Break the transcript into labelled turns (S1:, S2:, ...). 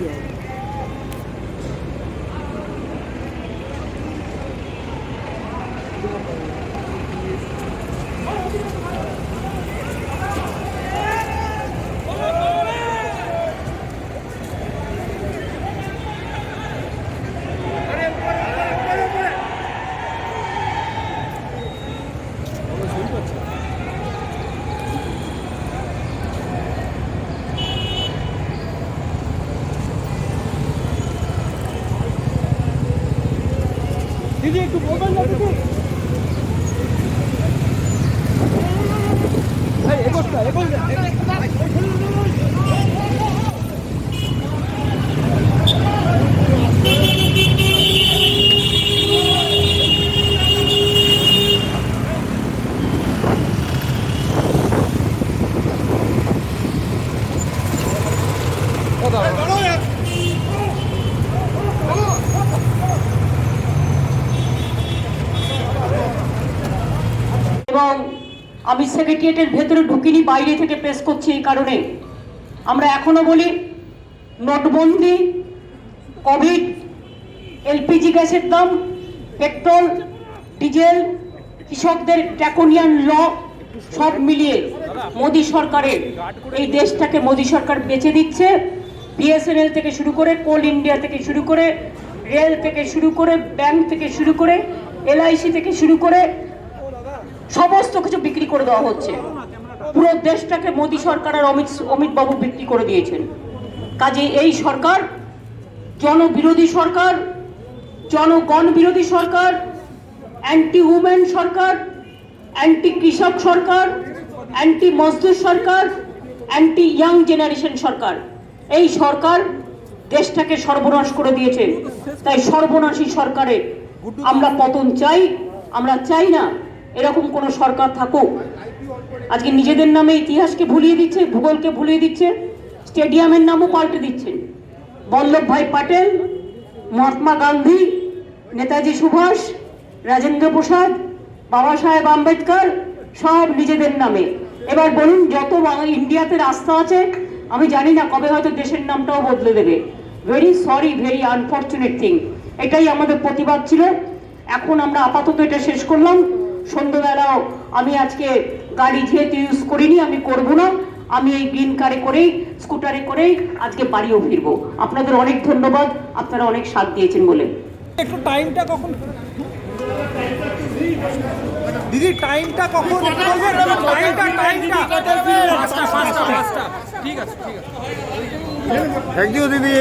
S1: দিদি একটু বলবেন না দিদি এই, এগোস না, এগোস না, এগোস না।
S2: এবং আমি সেক্রেটারিয়েটের ভেতরে ঢুকিনি, বাইরে থেকে পেশ করছি এই কারণে। আমরা এখনও বলি, নোটবন্দি কোভিড এলপিজি গ্যাসের দাম, পেট্রোল, ডিজেল, কৃষকদের ট্যাকোনিয়ান ল সব মিলিয়ে মোদী সরকারের, এই দেশটাকে মোদী সরকার বেচে দিচ্ছে। বিএসএনএল থেকে শুরু করে, কোল ইন্ডিয়া থেকে শুরু করে, রেল থেকে শুরু করে, ব্যাংক থেকে শুরু করে, এলআইসি থেকে শুরু করে সমস্ত কিছু বিক্রি করে দেওয়া হচ্ছে। পুরো দেশটাকে মোদী সরকার আর অমিত অমিত বাবু বিক্রি করে দিয়েছেন। কাজে এই সরকার, জনবিরোধী সরকার, জনগণ বিরোধী সরকার অ্যান্টি উমেন সরকার অ্যান্টি কৃষক সরকার অ্যান্টি মজদুর সরকার অ্যান্টি ইয়াং জেনারেশন সরকার, এই সরকার দেশটাকে সর্বনাশ করে দিয়েছে। তাই সর্বনাশী সরকারে আমরা পতন চাই, আমরা চাই না এরকম কোন সরকার থাকুক। আজকে নিজেদের নামে ইতিহাসকে ভুলিয়ে দিচ্ছে, ভূগোলকে ভুলিয়ে দিচ্ছে, স্টেডিয়ামের নামও পাল্টে দিচ্ছেন বল্লভভাই পাটেল, মহাত্মা গান্ধী, নেতাজি সুভাষ, রাজেন্দ্র প্রসাদ, বাবা সাহেব আম্বেদকর, সব নিজেদের নামে। এবার বলুন, যত ইন্ডিয়াতে রাস্তা আছে, আমি জানি না কবে হয়তো দেশের নামটাও বদলে দেবে। Very sorry very unfortunate thing এটাই আমাদের প্রতিবাদ ছিল। এখন আমরা আপাতত এটা শেষ করলাম। সন্ধ্যাবেলাও আমি আজকে গাড়ি যেহেতু ইউজ করিনি আমি করব না। আমি এই গ্রিন কারে করেই স্কুটারে করেই আজকে বাড়িও ফিরবো। আপনাদের অনেক ধন্যবাদ আপনারা অনেক সাথ দিয়েছেন বলে।
S1: একটু টাইমটা কখন? দিদি টাইমটা কখন? টাইমটা টাইমটা পাঁচটা পাঁচটা পাঁচটা ঠিক আছে ঠিক আছে।
S3: থ্যাংক ইউ দিদি।